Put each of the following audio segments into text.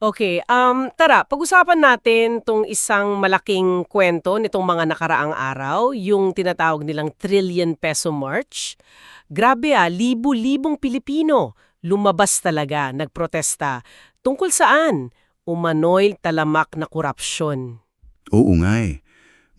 Okay, um, tara, pag-usapan natin tong isang malaking kwento nitong mga nakaraang araw, yung tinatawag nilang Trillion Peso March. Grabe ah, libu-libong Pilipino lumabas talaga, nagprotesta. Tungkol saan? Umano'y talamak na korupsyon. Oo nga eh.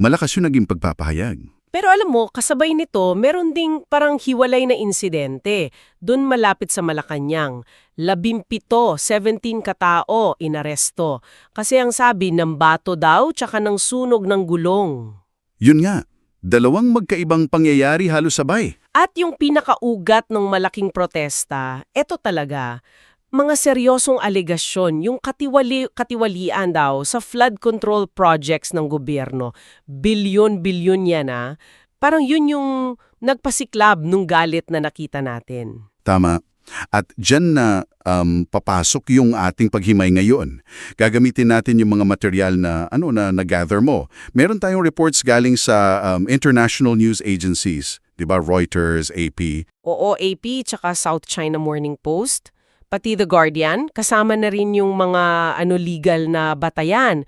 Malakas yung naging pagpapahayag. Pero alam mo, kasabay nito, meron ding parang hiwalay na insidente. Doon malapit sa Malacanang. Labimpito, 17 katao, inaresto. Kasi ang sabi, ng bato daw, tsaka ng sunog ng gulong. Yun nga, dalawang magkaibang pangyayari halos sabay. At yung pinakaugat ng malaking protesta, eto talaga, mga seryosong alegasyon, yung katiwali, katiwalian daw sa flood control projects ng gobyerno. Bilyon-bilyon yan ah. Parang yun yung nagpasiklab nung galit na nakita natin. Tama. At dyan na um, papasok yung ating paghimay ngayon. Gagamitin natin yung mga material na ano na na-gather mo. Meron tayong reports galing sa um, international news agencies, 'di ba? Reuters, AP. Oo, AP tsaka South China Morning Post, pati The Guardian, kasama na rin yung mga ano legal na batayan,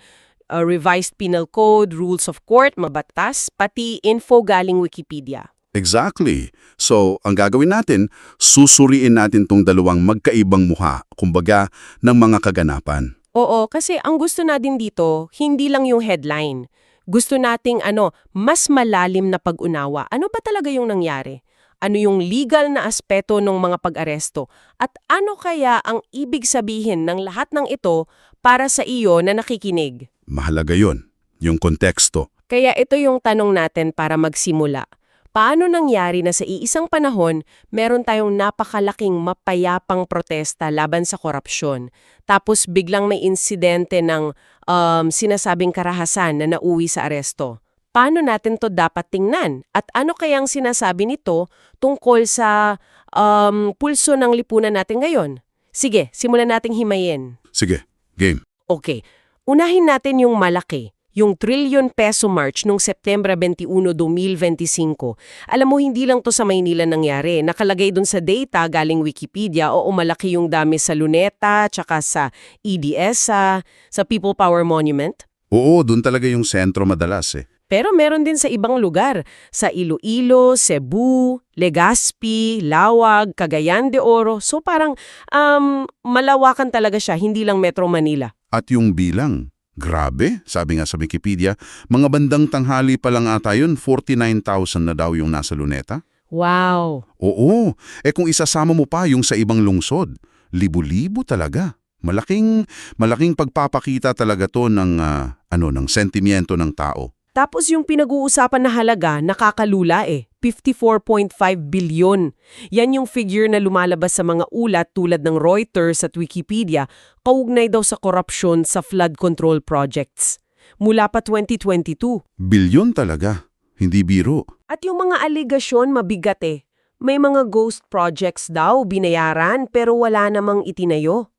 uh, revised penal code, rules of court, mabatas, pati info galing Wikipedia. Exactly. So, ang gagawin natin, susuriin natin tong dalawang magkaibang muha, kumbaga, ng mga kaganapan. Oo, kasi ang gusto natin dito, hindi lang yung headline. Gusto nating ano, mas malalim na pag-unawa. Ano ba talaga yung nangyari? Ano yung legal na aspeto ng mga pag-aresto? At ano kaya ang ibig sabihin ng lahat ng ito para sa iyo na nakikinig? Mahalaga yon, yung konteksto. Kaya ito yung tanong natin para magsimula. Paano nangyari na sa iisang panahon, meron tayong napakalaking mapayapang protesta laban sa korupsyon, tapos biglang may insidente ng um, sinasabing karahasan na nauwi sa aresto? Paano natin to dapat tingnan? At ano kayang sinasabi nito tungkol sa um, pulso ng lipunan natin ngayon? Sige, simulan nating himayin. Sige, game. Okay, unahin natin yung malaki, yung trillion peso march nung September 21, 2025. Alam mo, hindi lang to sa Maynila nangyari. Nakalagay dun sa data galing Wikipedia o umalaki yung dami sa Luneta, tsaka sa EDS, sa, sa People Power Monument. Oo, dun talaga yung sentro madalas eh. Pero meron din sa ibang lugar, sa Iloilo, Cebu, Legazpi, Lawag, Cagayan de Oro. So parang um, malawakan talaga siya, hindi lang Metro Manila. At yung bilang, grabe, sabi nga sa Wikipedia, mga bandang tanghali pa lang ata yun, 49,000 na daw yung nasa luneta. Wow! Oo, eh kung isasama mo pa yung sa ibang lungsod, libo-libo talaga. Malaking, malaking pagpapakita talaga to ng, ah, ano, ng sentimiento ng tao. Tapos yung pinag-uusapan na halaga, nakakalula eh. 54.5 bilyon. Yan yung figure na lumalabas sa mga ulat tulad ng Reuters at Wikipedia, kaugnay daw sa korupsyon sa flood control projects. Mula pa 2022. Bilyon talaga, hindi biro. At yung mga aligasyon mabigat eh. May mga ghost projects daw binayaran pero wala namang itinayo.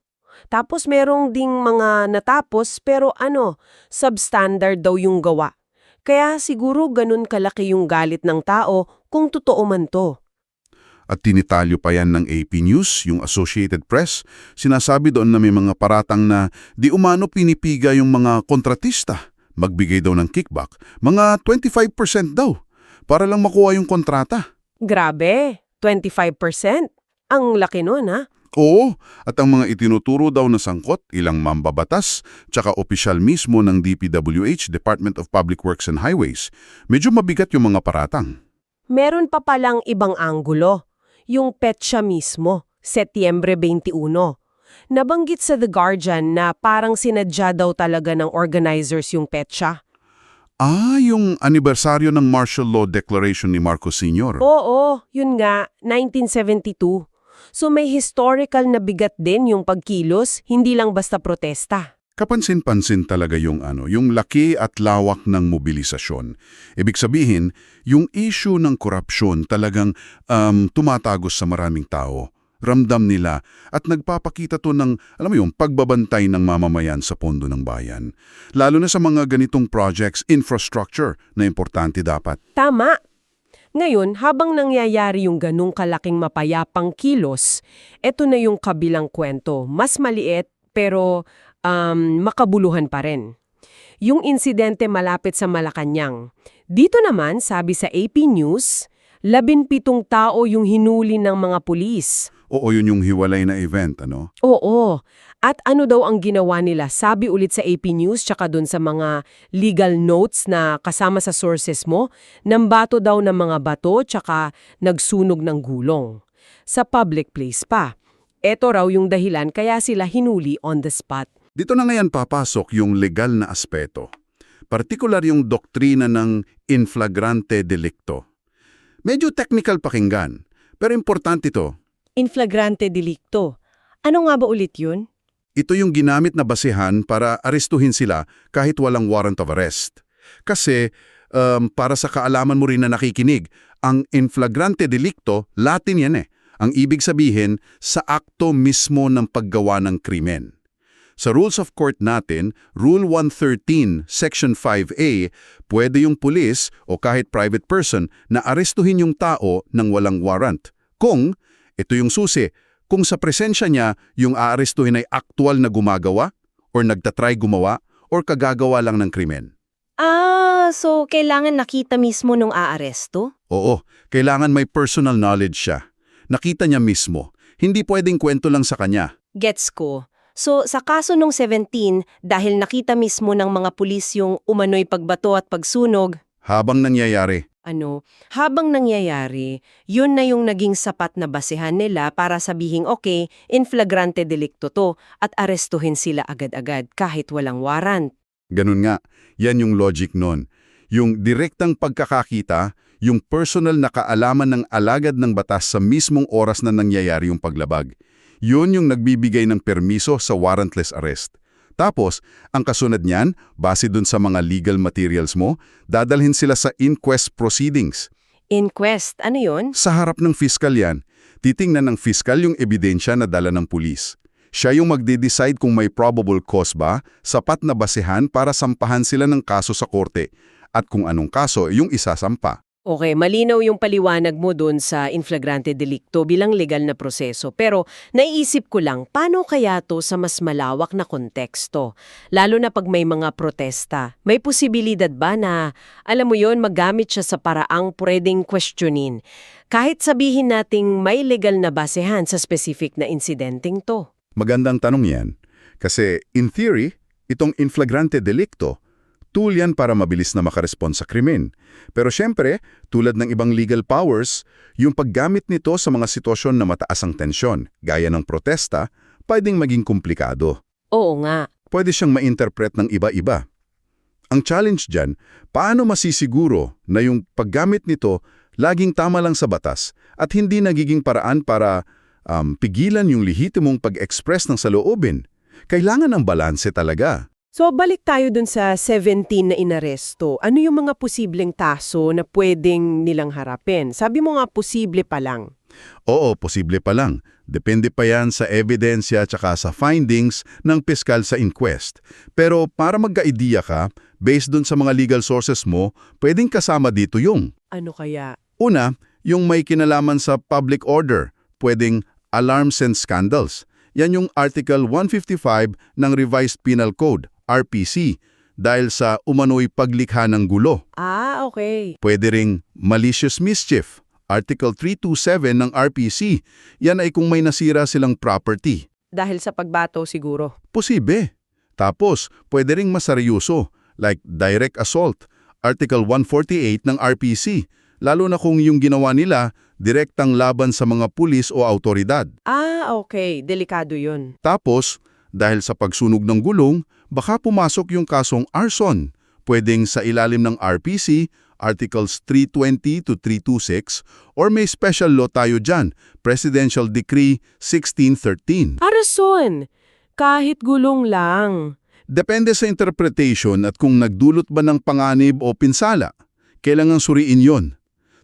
Tapos merong ding mga natapos pero ano, substandard daw yung gawa. Kaya siguro ganun kalaki yung galit ng tao kung totoo man to. At tinitalyo pa yan ng AP News, yung Associated Press. Sinasabi doon na may mga paratang na di umano pinipiga yung mga kontratista. Magbigay daw ng kickback. Mga 25% daw. Para lang makuha yung kontrata. Grabe, 25%? Ang laki nun ha? Oo, at ang mga itinuturo daw na sangkot, ilang mambabatas, tsaka opisyal mismo ng DPWH, Department of Public Works and Highways. Medyo mabigat yung mga paratang. Meron pa palang ibang anggulo. Yung petsa mismo, Setyembre 21. Nabanggit sa The Guardian na parang sinadya daw talaga ng organizers yung petsa. Ah, yung anibersaryo ng Martial Law Declaration ni Marcos Sr. Oo, yun nga, 1972. So may historical na bigat din yung pagkilos, hindi lang basta protesta. Kapansin-pansin talaga yung ano, yung laki at lawak ng mobilisasyon. Ibig sabihin, yung issue ng korupsyon talagang um, tumatagos sa maraming tao. Ramdam nila at nagpapakita to ng, alam mo yung, pagbabantay ng mamamayan sa pondo ng bayan. Lalo na sa mga ganitong projects, infrastructure na importante dapat. Tama. Ngayon, habang nangyayari yung ganung kalaking mapayapang kilos, eto na yung kabilang kwento. Mas maliit, pero um, makabuluhan pa rin. Yung insidente malapit sa Malacanang. Dito naman, sabi sa AP News, labinpitong tao yung hinuli ng mga pulis. Oo, yun yung hiwalay na event, ano? Oo. At ano daw ang ginawa nila? Sabi ulit sa AP News tsaka dun sa mga legal notes na kasama sa sources mo, nambato daw ng mga bato tsaka nagsunog ng gulong. Sa public place pa. Ito raw yung dahilan kaya sila hinuli on the spot. Dito na ngayon papasok yung legal na aspeto. Partikular yung doktrina ng in flagrante delicto. Medyo technical pakinggan, pero importante ito. In flagrante delicto. Ano nga ba ulit yun? Ito yung ginamit na basehan para arestuhin sila kahit walang warrant of arrest. Kasi, um, para sa kaalaman mo rin na nakikinig, ang in flagrante delicto, Latin yan eh. Ang ibig sabihin, sa akto mismo ng paggawa ng krimen. Sa Rules of Court natin, Rule 113, Section 5A, pwede yung pulis o kahit private person na arestuhin yung tao ng walang warrant. Kung, ito yung susi, kung sa presensya niya yung aarestuhin ay aktual na gumagawa or nagtatry gumawa or kagagawa lang ng krimen. Ah, so kailangan nakita mismo nung aaresto? Oo, kailangan may personal knowledge siya. Nakita niya mismo. Hindi pwedeng kwento lang sa kanya. Gets ko. So, sa kaso nung 17, dahil nakita mismo ng mga pulis yung umano'y pagbato at pagsunog, Habang nangyayari, ano, habang nangyayari, yun na yung naging sapat na basehan nila para sabihing okay, in flagrante delicto to at arestuhin sila agad-agad kahit walang warrant. ganun nga, yan yung logic nun. Yung direktang pagkakakita, yung personal na kaalaman ng alagad ng batas sa mismong oras na nangyayari yung paglabag. Yun yung nagbibigay ng permiso sa warrantless arrest. Tapos, ang kasunod niyan, base dun sa mga legal materials mo, dadalhin sila sa inquest proceedings. Inquest, ano yun? Sa harap ng fiskal yan, titingnan ng fiskal yung ebidensya na dala ng pulis. Siya yung magde-decide kung may probable cause ba, sapat na basehan para sampahan sila ng kaso sa korte, at kung anong kaso yung isasampa. Okay, malinaw yung paliwanag mo dun sa inflagrante delicto bilang legal na proseso. Pero naiisip ko lang, paano kaya to sa mas malawak na konteksto? Lalo na pag may mga protesta. May posibilidad ba na, alam mo yon magamit siya sa paraang pwedeng questionin? Kahit sabihin nating may legal na basehan sa specific na insidenteng to. Magandang tanong yan. Kasi in theory, itong inflagrante delicto, tool yan para mabilis na makarespond sa krimen. Pero syempre, tulad ng ibang legal powers, yung paggamit nito sa mga sitwasyon na mataas ang tensyon, gaya ng protesta, pwedeng maging komplikado. Oo nga. Pwede siyang ma-interpret ng iba-iba. Ang challenge dyan, paano masisiguro na yung paggamit nito laging tama lang sa batas at hindi nagiging paraan para um, pigilan yung lehitimong pag-express ng saloobin? Kailangan ng balanse talaga. So balik tayo dun sa 17 na inaresto. Ano yung mga posibleng taso na pwedeng nilang harapin? Sabi mo nga posible pa lang. Oo, posible pa lang. Depende pa yan sa ebidensya tsaka sa findings ng piskal sa inquest. Pero para magka-idea ka, based dun sa mga legal sources mo, pwedeng kasama dito yung Ano kaya? Una, yung may kinalaman sa public order, pwedeng alarms and scandals. Yan yung Article 155 ng Revised Penal Code, RPC, dahil sa umano'y paglikha ng gulo. Ah, okay. Pwede ring malicious mischief, Article 327 ng RPC. Yan ay kung may nasira silang property. Dahil sa pagbato siguro. Posibe. Tapos, pwede ring maseryoso, like direct assault, Article 148 ng RPC, lalo na kung yung ginawa nila direktang laban sa mga pulis o autoridad. Ah, okay. Delikado yun. Tapos, dahil sa pagsunog ng gulong, baka pumasok yung kasong arson. Pwedeng sa ilalim ng RPC, Articles 320 to 326, or may special law tayo dyan, Presidential Decree 1613. Arason! Kahit gulong lang. Depende sa interpretation at kung nagdulot ba ng panganib o pinsala. Kailangang suriin yon.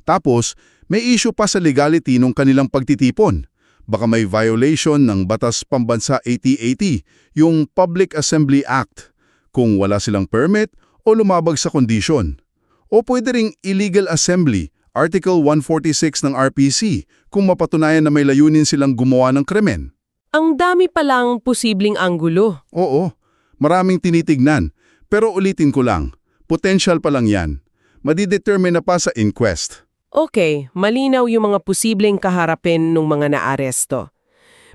Tapos, may issue pa sa legality ng kanilang pagtitipon. Baka may violation ng Batas Pambansa 8080, yung Public Assembly Act, kung wala silang permit o lumabag sa kondisyon. O pwede ring illegal assembly, Article 146 ng RPC, kung mapatunayan na may layunin silang gumawa ng krimen. Ang dami palang posibleng anggulo. Oo, Maraming tinitignan. Pero ulitin ko lang, potential pa lang yan. Madidetermine na pa sa inquest. Okay, malinaw yung mga posibleng kaharapin ng mga naaresto.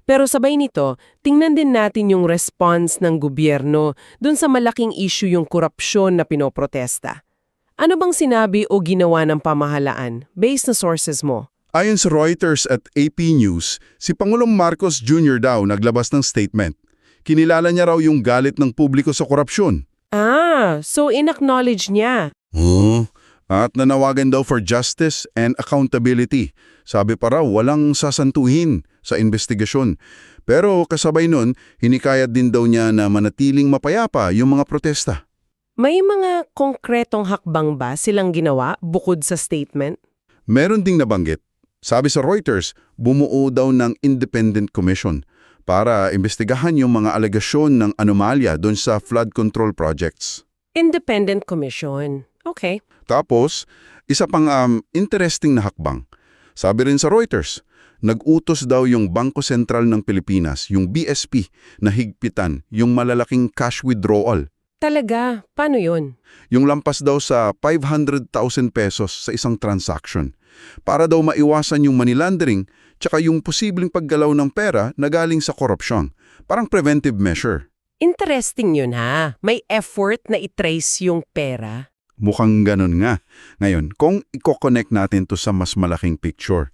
Pero sabay nito, tingnan din natin yung response ng gobyerno dun sa malaking issue yung korupsyon na pinoprotesta. Ano bang sinabi o ginawa ng pamahalaan based na sources mo? Ayon sa Reuters at AP News, si Pangulong Marcos Jr. daw naglabas ng statement. Kinilala niya raw yung galit ng publiko sa korupsyon. Ah, so in-acknowledge niya. Oh. At nanawagan daw for justice and accountability. Sabi pa raw walang sasantuhin sa investigasyon. Pero kasabay nun, hinikayat din daw niya na manatiling mapayapa yung mga protesta. May mga konkretong hakbang ba silang ginawa bukod sa statement? Meron ding nabanggit. Sabi sa Reuters, bumuo daw ng independent commission para imbestigahan yung mga alegasyon ng anomalya doon sa flood control projects. Independent Commission. Okay. Tapos, isa pang um, interesting na hakbang. Sabi rin sa Reuters, nag-utos daw yung Bangko Sentral ng Pilipinas, yung BSP, na higpitan yung malalaking cash withdrawal. Talaga? Paano yun? Yung lampas daw sa 500,000 pesos sa isang transaction. Para daw maiwasan yung money laundering tsaka yung posibleng paggalaw ng pera na galing sa korupsyon. Parang preventive measure. Interesting yun ha. May effort na itrace yung pera. Mukhang ganun nga. Ngayon, kung i-connect natin to sa mas malaking picture,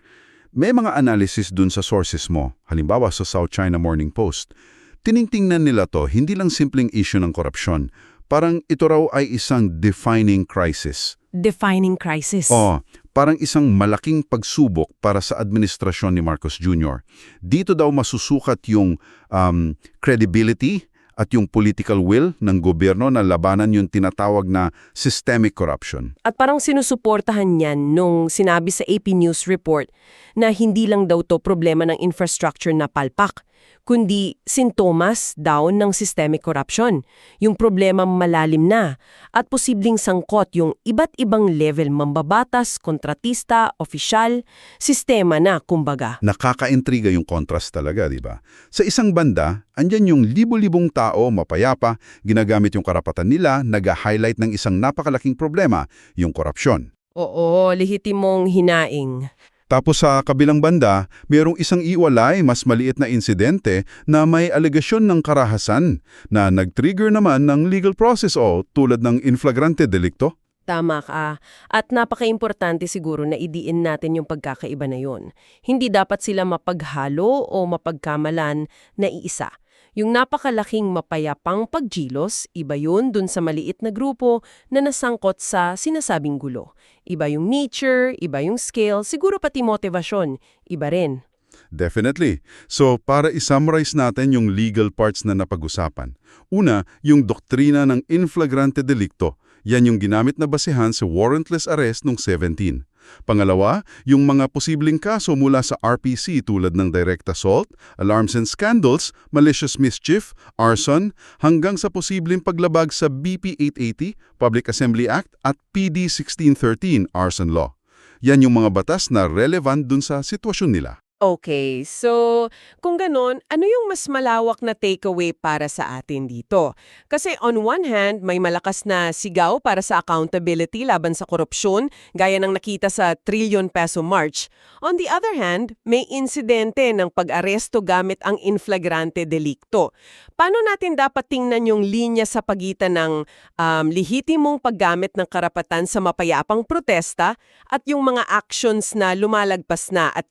may mga analysis dun sa sources mo, halimbawa sa South China Morning Post. Tiningtingnan nila to hindi lang simpleng issue ng korupsyon, parang ito raw ay isang defining crisis. Defining crisis. Oh, parang isang malaking pagsubok para sa administrasyon ni Marcos Jr. Dito daw masusukat yung um, credibility at yung political will ng gobyerno na labanan yung tinatawag na systemic corruption. At parang sinusuportahan niyan nung sinabi sa AP News report na hindi lang daw to problema ng infrastructure na palpak, kundi sintomas daw ng systemic corruption. Yung problema malalim na at posibleng sangkot yung iba't ibang level mambabatas, kontratista, opisyal, sistema na kumbaga. Nakakaintriga yung contrast talaga, di ba? Sa isang banda, andyan yung libo-libong tao mapayapa, ginagamit yung karapatan nila, nag-highlight ng isang napakalaking problema, yung korupsyon. Oo, lihitimong hinaing. Tapos sa kabilang banda, mayroong isang iwalay mas maliit na insidente na may alegasyon ng karahasan na nag-trigger naman ng legal process o tulad ng inflagrante delicto. Tama ka. At napaka-importante siguro na idiin natin yung pagkakaiba na yun. Hindi dapat sila mapaghalo o mapagkamalan na iisa. Yung napakalaking mapayapang pagjilos, iba yun dun sa maliit na grupo na nasangkot sa sinasabing gulo. Iba yung nature, iba yung scale, siguro pati motivasyon, iba rin. Definitely. So, para isummarize natin yung legal parts na napag-usapan. Una, yung doktrina ng inflagrante delicto. Yan yung ginamit na basehan sa warrantless arrest nung 17. Pangalawa, yung mga posibleng kaso mula sa RPC tulad ng direct assault, alarms and scandals, malicious mischief, arson, hanggang sa posibleng paglabag sa BP 880, Public Assembly Act at PD 1613, arson law. Yan yung mga batas na relevant dun sa sitwasyon nila. Okay, so kung ganon, ano yung mas malawak na takeaway para sa atin dito? Kasi on one hand, may malakas na sigaw para sa accountability laban sa korupsyon, gaya ng nakita sa trillion peso march. On the other hand, may insidente ng pag-aresto gamit ang inflagrante delikto. Paano natin dapat tingnan yung linya sa pagitan ng um, lihitimong paggamit ng karapatan sa mapayapang protesta at yung mga actions na lumalagpas na at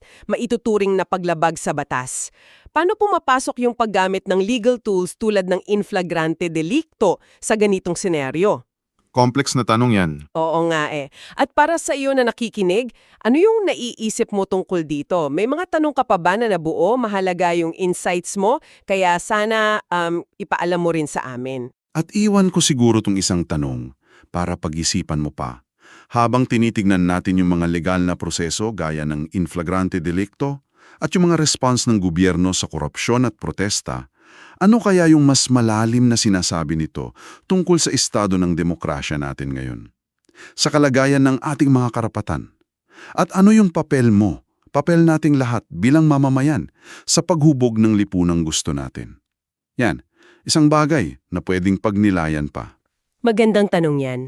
maituturing na paglabag sa batas? Paano pumapasok yung paggamit ng legal tools tulad ng inflagrante delicto sa ganitong senaryo? Complex na tanong yan. Oo nga eh. At para sa iyo na nakikinig, ano yung naiisip mo tungkol dito? May mga tanong ka pa ba na nabuo? Mahalaga yung insights mo, kaya sana um, ipaalam mo rin sa amin. At iwan ko siguro tong isang tanong para pag-isipan mo pa. Habang tinitignan natin yung mga legal na proseso gaya ng inflagrante delicto at yung mga response ng gobyerno sa korupsyon at protesta, ano kaya yung mas malalim na sinasabi nito tungkol sa estado ng demokrasya natin ngayon? Sa kalagayan ng ating mga karapatan? At ano yung papel mo, papel nating lahat bilang mamamayan sa paghubog ng lipunang gusto natin? Yan, Isang bagay na pwedeng pagnilayan pa. Magandang tanong yan.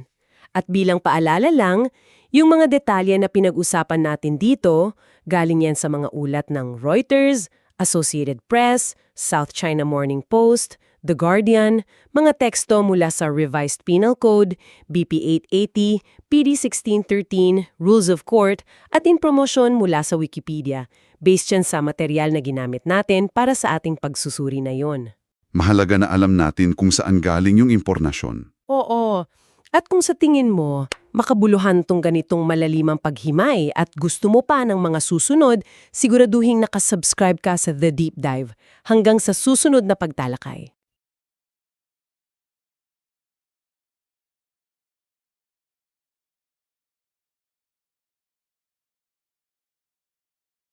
At bilang paalala lang, yung mga detalye na pinag-usapan natin dito, galing yan sa mga ulat ng Reuters, Associated Press, South China Morning Post, The Guardian, mga teksto mula sa Revised Penal Code, BP 880, PD 1613, Rules of Court, at impormasyon mula sa Wikipedia, based yan sa material na ginamit natin para sa ating pagsusuri na yon. Mahalaga na alam natin kung saan galing yung impormasyon. Oo. At kung sa tingin mo, makabuluhan tong ganitong malalimang paghimay at gusto mo pa ng mga susunod, siguraduhin nakasubscribe ka sa The Deep Dive hanggang sa susunod na pagtalakay.